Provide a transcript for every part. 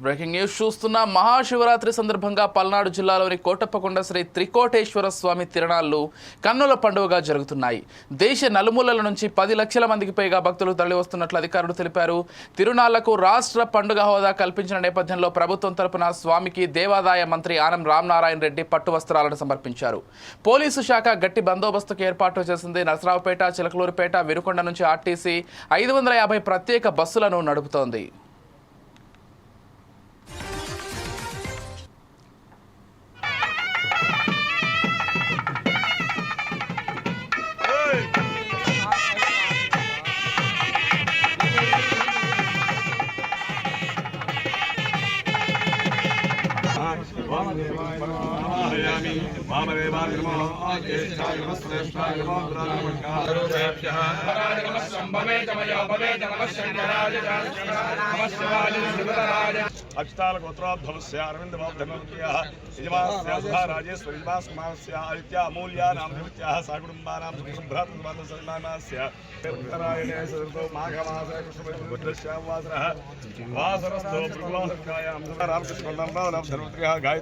Breaking news చూస్తున్న మహాశివరాత్రి సందర్భంగా పల్నాడు జిల్లాలోని కోటప్పకొండ శ్రీ త్రికోటేశ్వర స్వామి తిరణాలు కన్నుల పండుగగా జరుగుతున్నాయి. దేశ నలుమూలల నుంచి పది లక్షల మందికి పైగా భక్తులు తరలివస్తున్నట్లు అధికారులు తెలిపారు. తిరునాళ్ళకు రాష్ట్ర పండుగ హోదా కల్పించిన నేపథ్యంలో ప్రభుత్వం తరపున స్వామికి దేవాదాయ మంత్రి ఆనం రామనారాయణ రెడ్డి పట్టు వస్త్రాలను సమర్పించారు. పోలీసు శాఖ గట్టి బందోబస్తుకు ఏర్పాటు చేసింది. నరసరావుపేట చిలకలూరుపేట విరుకొండ నుంచి ఆర్టీసీ ఐదు వందల యాభై ప్రత్యేక బస్సులను నడుపుతోంది. వామదేవాయ వామదేవాయ నమో జ్యేష్ఠాయ నమః శ్రేష్ఠాయ నమో నమస్కారేభ్యః అక్షతాల గోత్రోద్భవస్య అరవింద బాబ్ధమోక్యః యజమాస్య రాజేశ్వరి యజమాస్మాస్య ఆదిత్య అమూల్య నామదేవత్యాः సాకుటుంబానాం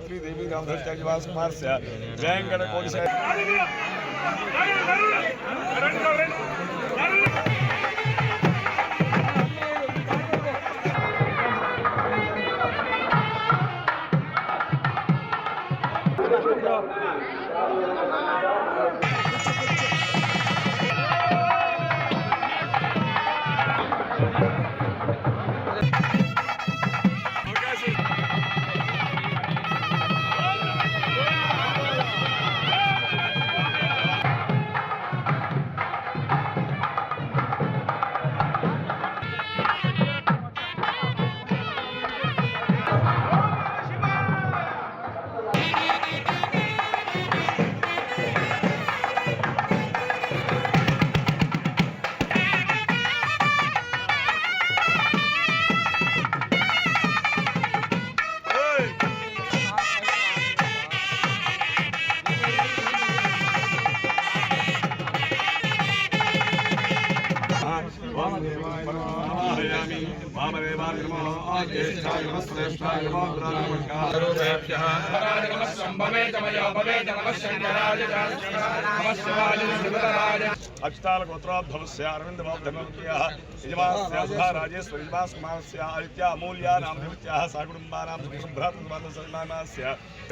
मैथिली देवी गामधर जगजीवास कुमार सिंह। जय गणकोश రామకృష్ణరావు నామ ధర్మత్రియः గాయత్రీ దేవీ నామ ధర్మత్య యజమాస్మాస్య వేంకటకోటిశ వామదేవాయ వామదేవాయ నమో జ్యేష్ఠాయ నమః శ్రేష్ఠాయ నమో నమస్కారేభ్యః అక్షతాల గోత్రోద్భవస్య అరవింద బాబ్ధమోక్యః యజమాస్య రాజేశ్వరి యజమాస్మాస్య ఆదిత్య అమూల్య నామదేవత్యాः సాకుటుంబానాం సుభ్రాతృబాంధవ సన్మానస్య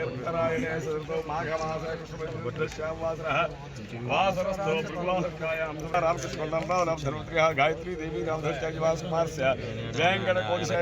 ఉత్తరాయణే సదృతో మాఘమాసే కృష్ణపక్షశ్యావాసరः వాసరస్థో భృగువాసకాయాం రామకృష్ణరావు నామ ధర్మత్రియः గాయత్రీ దేవీ నామ ध्वज जगवास मार्स्य जयंगण कौन सा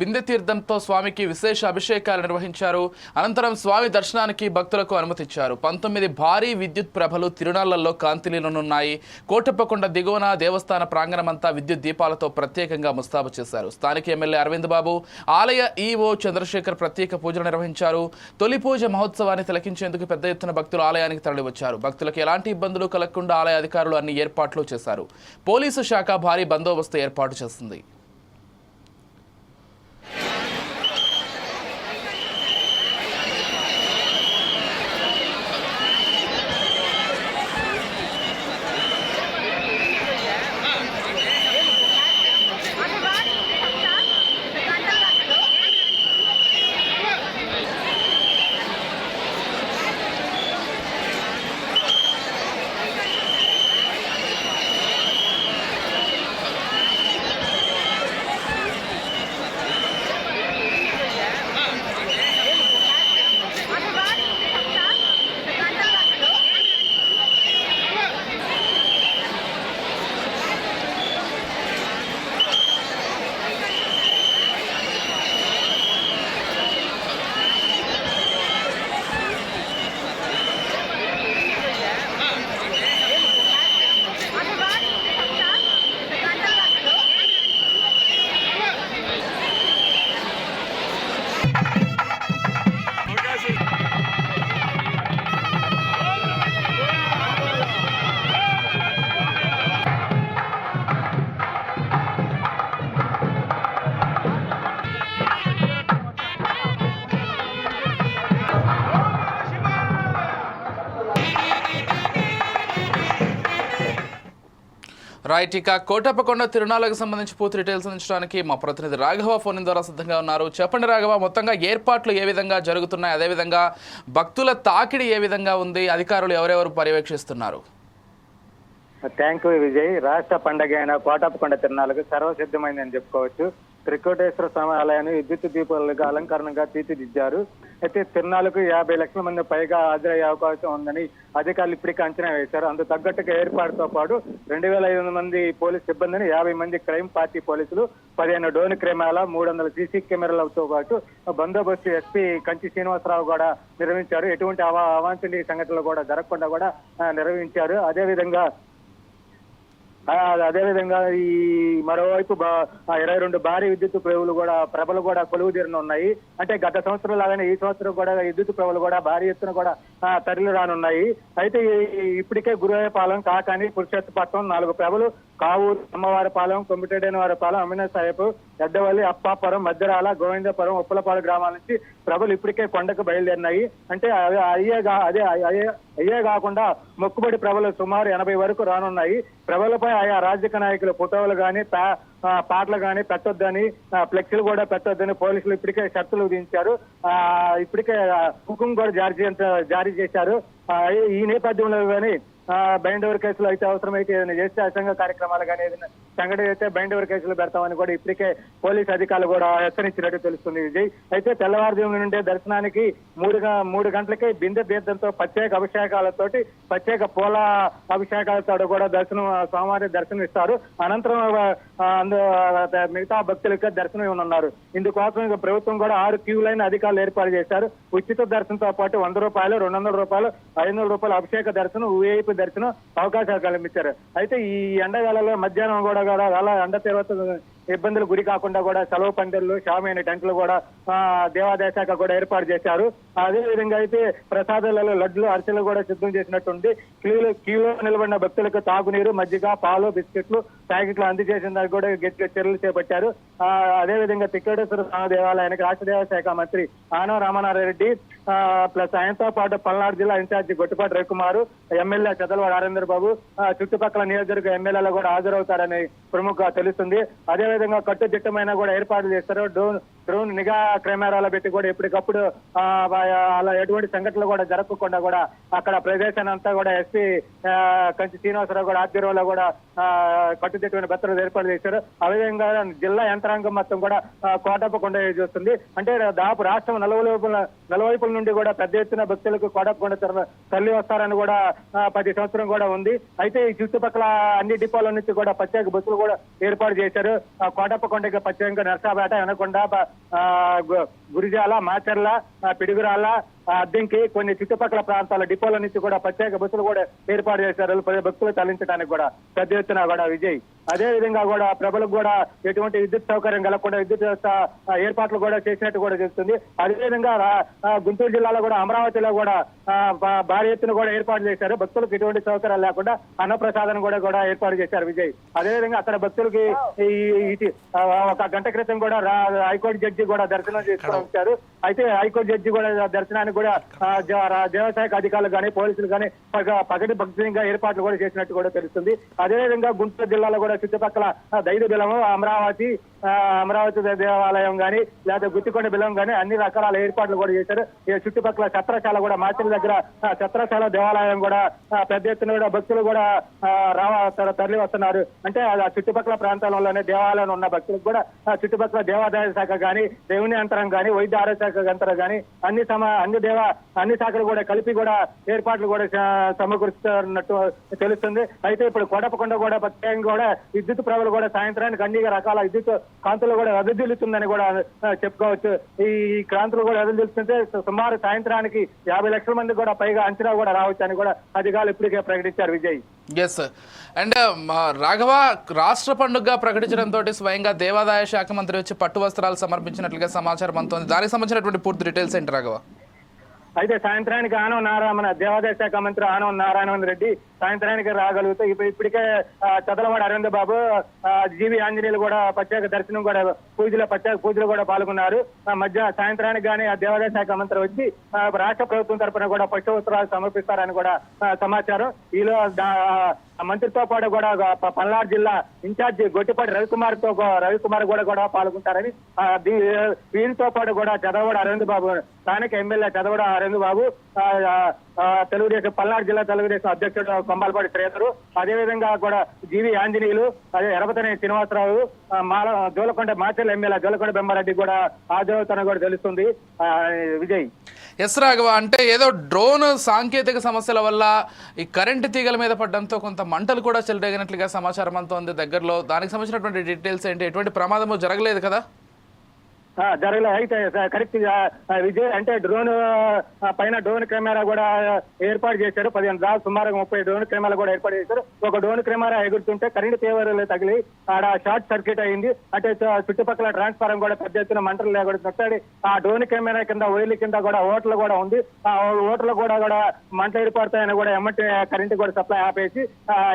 బిందె తీర్థంతో స్వామికి విశేష అభిషేకాలు నిర్వహించారు. అనంతరం స్వామి దర్శనానికి భక్తులకు అనుమతిచ్చారు. పంతొమ్మిది భారీ విద్యుత్ ప్రభలు తిరునాళ్ళలో కాంతిలీలనున్నాయి కోటప్పకొండ దిగువన దేవస్థాన ప్రాంగణమంతా విద్యుత్ దీపాలతో ప్రత్యేకంగా ముస్తాబు చేశారు. స్థానిక ఎమ్మెల్యే అరవింద్ బాబు ఆలయ ఈఓ చంద్రశేఖర్ ప్రత్యేక పూజలు నిర్వహించారు. తొలి పూజ మహోత్సవాన్ని తిలకించేందుకు పెద్ద ఎత్తున భక్తులు ఆలయానికి తరలివచ్చారు. భక్తులకు ఎలాంటి ఇబ్బందులు కలగకుండా ఆలయ అధికారులు అన్ని ఏర్పాట్లు చేశారు. పోలీసు శాఖ భారీ బందోబస్తు ఏర్పాటు చేసింది. రైట్ ఇక కోటప్పకొండ తిరునాళ్ళకు సంబంధించి పూర్తి డీటెయిల్స్ అందించడానికి మా ప్రతినిధి రాఘవ ఫోన్ ద్వారా సిద్ధంగా ఉన్నారు. చెప్పండి రాఘవ మొత్తంగా ఏర్పాట్లు ఏ విధంగా జరుగుతున్నాయి? అదేవిధంగా భక్తుల తాకిడి ఏ విధంగా ఉంది? అధికారులు ఎవరెవరు పర్యవేక్షిస్తున్నారు? Thank you Vijay. రాష్ట్ర పండగ అయిన కోటప్పకొండ తిరునాళ్ళకు సర్వసిద్ధమైందని చెప్పుకోవచ్చు. త్రికోటేశ్వర స్వామి ఆలయాన్ని విద్యుత్ దీపాలుగా అలంకరణగా తీర్చిదిద్దారు. అయితే తిరునాలకు యాభై లక్షల మంది పైగా హాజరయ్యే అవకాశం ఉందని అధికారులు ఇప్పటికే అంచనా వేశారు. అందుకు తగ్గట్టుగా ఏర్పాటుతో పాటు రెండు వేల ఐదు వందల మంది పోలీస్ సిబ్బందిని యాభై మంది క్రైమ్ పార్టీ పోలీసులు పదిహేను డోన్ కెమెరాల మూడు వందల సీసీ కెమెరాలతో పాటు బందోబస్తు ఎస్పీ కంచి శ్రీనివాసరావు కూడా నిర్వహించారు. ఎటువంటి అవా అవాంఛనీయ సంఘటనలు కూడా జరగకుండా కూడా నిర్వహించారు. అదేవిధంగా అదేవిధంగా ఈ మరోవైపు ఇరవై రెండు భారీ విద్యుత్ ప్రభులు కూడా ప్రభలు కూడా కొలువు తీరున ఉన్నాయి. అంటే గత సంవత్సరం లాగానే ఈ సంవత్సరం కూడా విద్యుత్ ప్రభులు కూడా భారీ ఎత్తున కూడా తరలి రానున్నాయి అయితే ఇప్పటికే గురువాయపాలెం కాకాని పురుషోత్తపట్నం నాలుగు ప్రభలు కావూరు అమ్మవారిపాలెం కొమ్మిటేడైన వారిపాలెం అమినా సాహెబ్ ఎద్దవల్లి అప్పాపురం మధ్యరాల గోవిందపురం ఉప్పలపాడు గ్రామాల నుంచి ప్రభలు ఇప్పటికే కొండకు బయలుదేరినాయి. అంటే అయ్యే అదే అయ్యే అయ్యే కాకుండా మొక్కుబడి ప్రభలు సుమారు ఎనభై వరకు రానున్నాయి. ప్రభలపై ఆయా రాజకీయ నాయకుల ఫోటోలు కానీ పాటలు కానీ పెట్టొద్దని ఫ్లెక్సీలు కూడా పెట్టొద్దని పోలీసులు ఇప్పటికే షరతులు విధించారు. ఆ, ఇప్పటికే హుకుం కూడా జారీ చేయ- జారీ చేశారు. ఈ- ఈ నేపథ్యంలో కానీ బైండ్ ఓవర్ కేసులు అయితే అవసరమైతే ఏదైనా చేస్తే అసంఘ కార్యక్రమాలు కానీ ఏదైనా సంఘటన అయితే బైండ్ ఓవర్ కేసులు పెడతామని కూడా ఇప్పటికే పోలీస్ అధికారులు కూడా హెచ్చరించినట్టు తెలుస్తుంది. విజయ్ అయితే తెల్లవారుజాము నుండే దర్శనానికి మూడు గ- మూడు గంటలకే బిందె తీర్థంతో ప్రత్యేక అభిషేకాలతోటి ప్రత్యేక పూల అభిషేకాలతో కూడా దర్శనం స్వామివారి దర్శనం ఇస్తారు. అనంతరం అందు మిగతా భక్తులకు దర్శనం ఇవ్వనున్నారు. ఇందుకోసం ప్రభుత్వం కూడా ఆరు క్యూ లైన్ అధికారులు ఏర్పాటు చేశారు. ఉచిత దర్శనంతో పాటు వంద రూపాయలు రెండు వందల రూపాయలు ఐదు వందల రూపాయలు అభిషేక దర్శనం ఊఏపీ దర్శనం అవకాశాలు కల్పించారు. అయితే ఈ ఎండగాలలో మధ్యాహ్నం కూడా కూడా అలా ఎండ తీవ్రత ఇబ్బందులు గురి కాకుండా కూడా సెలవు పందిర్లు షామైన టెంట్లు కూడా దేవాదాయ శాఖ కూడా ఏర్పాటు చేశారు. అదే విధంగా అయితే ప్రసాదాలలో లడ్లు అరిసెలు కూడా సిద్ధం చేసినట్టుంది క్యూలో క్యూలో నిలబడిన భక్తులకు తాగునీరు మజ్జిగ పాలు బిస్కెట్లు ప్యాకెట్లు అందజేసిన దానికి కూడా గట్టిగా చర్యలు చేపట్టారు. అదేవిధంగా అదే విధంగా తిక్కేటేశ్వర స్వామి దేవాలయానికి రాష్ట్ర దేవ శాఖ మంత్రి ఆనవ రామనారాయణ రెడ్డి ప్లస్ ఆయనతో పాటు పల్నాడు జిల్లా ఇన్ఛార్జి గొట్టిపాటి రవికుమార్ ఎమ్మెల్యే చదలవాడ నరేంద్ర బాబు ఆ, చుట్టుపక్కల నియోజకవర్గ ఎమ్మెల్యేలు కూడా హాజరవుతారని ప్రముఖ తెలుస్తుంది. అదేవిధంగా కట్టుదిట్టమైన కూడా ఏర్పాట్లు చేస్తారు. డ్రోన్ డ్రోన్ నిఘా కెమెరాలు పెట్టి కూడా ఎప్పటికప్పుడు ఆ, అలా ఎటువంటి సంఘటనలు కూడా జరగకుండా కూడా అక్కడ ప్రదేశాన్ని అంతా కూడా ఎస్పీ కంచి శ్రీనివాసరావు కూడా ఆధ్వర్యంలో కూడా కట్టుదిట్టమైన భద్రత ఏర్పాటు చేశారు. అదేవిధంగా జిల్లా యంత్రాంగం మొత్తం కూడా ఆ, కోటప్పకొండ చూస్తుంది. అంటే దాపు రాష్ట్రం నలువైపుల నలువైపుల నుండి కూడా పెద్ద ఎత్తున భక్తులకు కోటప్పకొండ తర- తల్లి వస్తారని కూడా ప్రతి సంవత్సరం కూడా ఉంది. అయితే ఈ చుట్టుపక్కల అన్ని డిపోల నుంచి కూడా ప్రత్యేక బస్సులు కూడా ఏర్పాటు చేశారు. కోటప్పకొండకి ప్రత్యేకంగా నర్సాపేట అనకొండ ఆ, గురిజాల మాచర్ల పిడుగురాల అద్దెంకి కొన్ని చుట్టుపక్కల ప్రాంతాల డిపోల నుంచి కూడా ప్రత్యేక బస్సులు కూడా ఏర్పాటు చేశారు. ప్రజల భక్తులు తరలించడానికి కూడా పెద్ద ఎత్తున కూడా విజయ్. అదే విధంగా కూడా ప్రభలకు కూడా ఎటువంటి విద్యుత్ సౌకర్యం కలగకుండా విద్యుత్ వ్యవస్థ ఏర్పాట్లు కూడా చేసినట్టు కూడా తెలుస్తుంది. అదేవిధంగా గుంటూరు జిల్లాలో కూడా అమరావతిలో కూడా భారీ ఎత్తున కూడా ఏర్పాటు చేశారు. భక్తులకు ఎటువంటి సౌకర్యాలు లేకుండా అన్నప్రసాదం కూడా కూడా ఏర్పాటు చేశారు విజయ్. అదేవిధంగా అక్కడ భక్తులకి ఒక గంట క్రితం కూడా హైకోర్టు జడ్జి కూడా దర్శనం చేసుకుని వచ్చారు. అయితే హైకోర్టు జడ్జి కూడా దర్శనానికి కూడా ఆ, దేవశాఖ అధికారులు కానీ పోలీసులు కానీ పగటి భక్తిగా ఏర్పాట్లు కూడా చేసినట్టు కూడా తెలుస్తుంది. అదేవిధంగా గుంటూరు జిల్లాలో కూడా చుట్టుపక్కల దైవ బిలము అమరావతి అమరావతి దేవాలయం కానీ లేదా గుత్తికొండ బిలం కానీ అన్ని రకాల ఏర్పాట్లు కూడా చేశారు. చుట్టుపక్కల ఛత్రశాల కూడా మాచిల దగ్గర ఛత్రశాల దేవాలయం కూడా పెద్ద ఎత్తున కూడా భక్తులు కూడా రావ తరలి వస్తున్నారు అంటే ఆ చుట్టుపక్కల ప్రాంతాలలోనే దేవాలయం ఉన్న భక్తులకు కూడా చుట్టుపక్కల దేవాదాయ శాఖ కానీ దేవుని అంతరం కానీ వైద్య ఆరోగ్య శాఖ అంతరం కానీ అన్ని సమ అన్ని దేవ అన్ని శాఖలు కూడా కలిపి కూడా ఏర్పాట్లు కూడా సమకూరుస్తున్నట్టు తెలుస్తుంది. అయితే ఇప్పుడు కొడపకొండ కూడా ప్రత్యేకంగా కూడా విద్యుత్ ప్రభలు కూడా సాయంత్రానికి అన్ని రకాల విద్యుత్ కాంతులు కూడా వెదజల్లుతుందని కూడా చెప్పుకోవచ్చు. ఈ కాంతులు కూడా వెదజల్లుతుంటే సుమారు సాయంత్రానికి యాభై లక్షల మంది కూడా పైగా అంచనా కూడా రావచ్చు అని కూడా అధికారులు ఇప్పటికే ప్రకటించారు విజయ్. ఎస్ అండ్ రాఘవ రాష్ట్ర పండుగగా ప్రకటించడంతో స్వయంగా దేవాదాయ శాఖ మంత్రి వచ్చి పట్టు వస్త్రాలు సమర్పించినట్లుగా సమాచారం అందుతోంది. దానికి సంబంధించినటువంటి పూర్తి డీటెయిల్స్ ఏంటి రాఘవ? అయితే సాయంత్రానికి ఆనవ నారాయణ దేవాదాయ శాఖ మంత్రి ఆనవ నారాయణ రెడ్డి సాయంత్రానికి రాగలుగుతాయి ఇప్పుడు ఇప్పటికే ఆ, చదలవాడ అరవింద్ బాబు ఆ, జీవి ఆంజనేయులు కూడా ప్రత్యేక దర్శనం కూడా పూజలో ప్రత్యేక పూజలు కూడా పాల్గొన్నారు. ఆ, మధ్య సాయంత్రానికి కానీ ఆ దేవాదాయ శాఖ మంత్రి వచ్చి ఆ, రాష్ట్ర ప్రభుత్వం తరపున కూడా పక్షోత్తరాలు సమర్పిస్తారని కూడా సమాచారం. ఈలో మంత్రితో పాటు కూడా పల్నాడు జిల్లా ఇన్ఛార్జి గొట్టిపాటి రవికుమార్తో రవికుమార్ కూడా కూడా పాల్గొంటారని దీనితో పాటు కూడా చదవడ అరవింద్ బాబు స్థానిక ఎమ్మెల్యే చదవడ అరవింద్ బాబు. తెలుగుదేశం పల్నాడు జిల్లా తెలుగుదేశం అధ్యక్షుడు కొంబాలపాటి శ్రేతరు అదేవిధంగా కూడా జీవి ఆంజనేయులు అదే ఎరపతని శ్రీనివాసరావు మాల జోలకొండ మాచర్ల ఎమ్మెల్యే జోలకొండ బెమ్మారెడ్డి కూడా హాజరవుతారని కూడా తెలుస్తుంది. ఆ, విజయ్. ఎస్ రాఘవ అంటే ఏదో డ్రోన్ సాంకేతిక సమస్యల వల్ల ఈ కరెంటు తీగల మీద పడడంతో కొంత మంటలు కూడా చెలరేగినట్లుగా సమాచారం అంతా ఉంది దగ్గరలో. దానికి సంబంధించినటువంటి డీటెయిల్స్ ఏంటి? ఎటువంటి ప్రమాదము జరగలేదు కదా? జరగలేదు అయితే కరెక్ట్గా, విజయ్ అంటే డ్రోన్ పైన డ్రోన్ కెమెరా కూడా ఏర్పాటు చేశారు. పదిహేను దాదాపు సుమారుగా ముప్పై డ్రోన్ కెమెరా కూడా ఏర్పాటు చేశారు. ఒక డ్రోన్ కెమెరా ఎగురుతుంటే కరెంట్ తీవ్రలు తగిలి ఆడ షార్ట్ సర్క్యూట్ అయింది. అంటే చుట్టుపక్కల ట్రాన్స్ఫారం కూడా పెద్ద ఎత్తున మంటలు లేకుండా ఆ డ్రోన్ కెమెరా కింద వైర్ల కింద కూడా ఓట్లు కూడా ఉంది. ఆ ఓట్లు కూడా కూడా మంటలు ఏర్పడతాయని కూడా ఎమ్మటి కరెంటు కూడా సప్లై ఆపేసి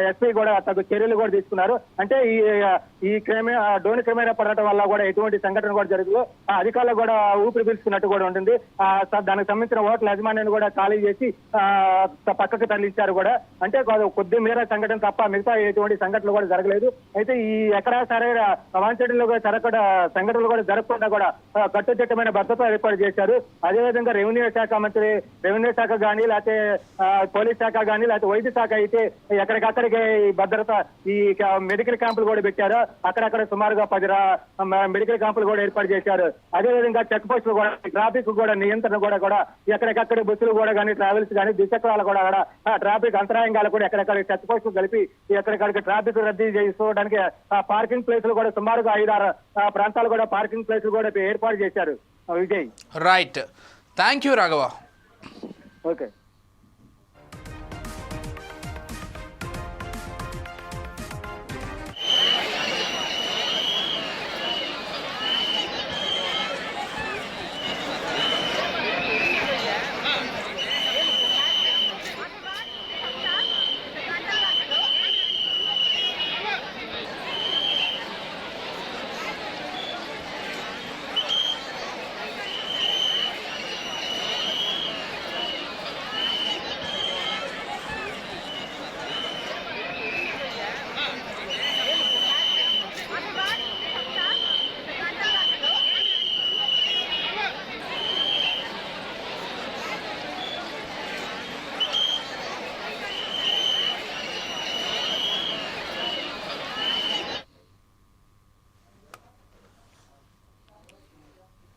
ఎస్పీ కూడా తగు చర్యలు కూడా తీసుకున్నారు. అంటే ఈ ఈ కెమెరా డ్రోన్ కెమెరా పడటం వల్ల కూడా ఎటువంటి సంఘటన కూడా జరగదు అధికారులు కూడా ఊపిరి పీల్చుకున్నట్టు కూడా ఉంటుంది. ఆ దానికి సంబంధించిన ఓట్ల యాజమాన్యాన్ని కూడా ఖాళీ చేసి ఆ పక్కకు తరలించారు కూడా. అంటే కొద్ది మేర సంఘటన తప్ప మిగతా ఎటువంటి సంఘటనలు కూడా జరగలేదు. అయితే ఈ ఎక్కడా సరే అవాంఛనీయులు కూడా జరగకుండా సంఘటనలు కూడా జరగకుండా కూడా కట్టుదిట్టమైన భద్రత ఏర్పాటు చేశారు. అదేవిధంగా రెవెన్యూ శాఖ మంత్రి రెవెన్యూ శాఖ కానీ లేకపోతే పోలీస్ శాఖ కానీ లేకపోతే వైద్య శాఖ అయితే ఎక్కడికక్కడికి ఈ భద్రత ఈ మెడికల్ క్యాంపులు కూడా పెట్టారు. అక్కడక్కడ సుమారుగా పది మెడికల్ క్యాంపులు కూడా ఏర్పాటు చేశారు. అదేవిధంగా చెక్ పోస్టులు కూడా ట్రాఫిక్ కూడా నియంత్రణ కూడా కూడా ఎక్కడికక్కడ బస్సులు కూడా కానీ ట్రావెల్స్ కానీ ద్విచక్రాలు కూడా కూడా ట్రాఫిక్ అంతరాయంగాలు కూడా ఎక్కడెక్కడ చెక్ పోస్టులు కలిపి ఎక్కడికక్కడ ట్రాఫిక్ రద్దీ చేసుకోవడానికి పార్కింగ్ ప్లేసులు కూడా సుమారుగా ఐదారు ప్రాంతాలు కూడా పార్కింగ్ ప్లేసులు కూడా ఏర్పాటు చేశారు. Vijay. Right thank you Raghava okay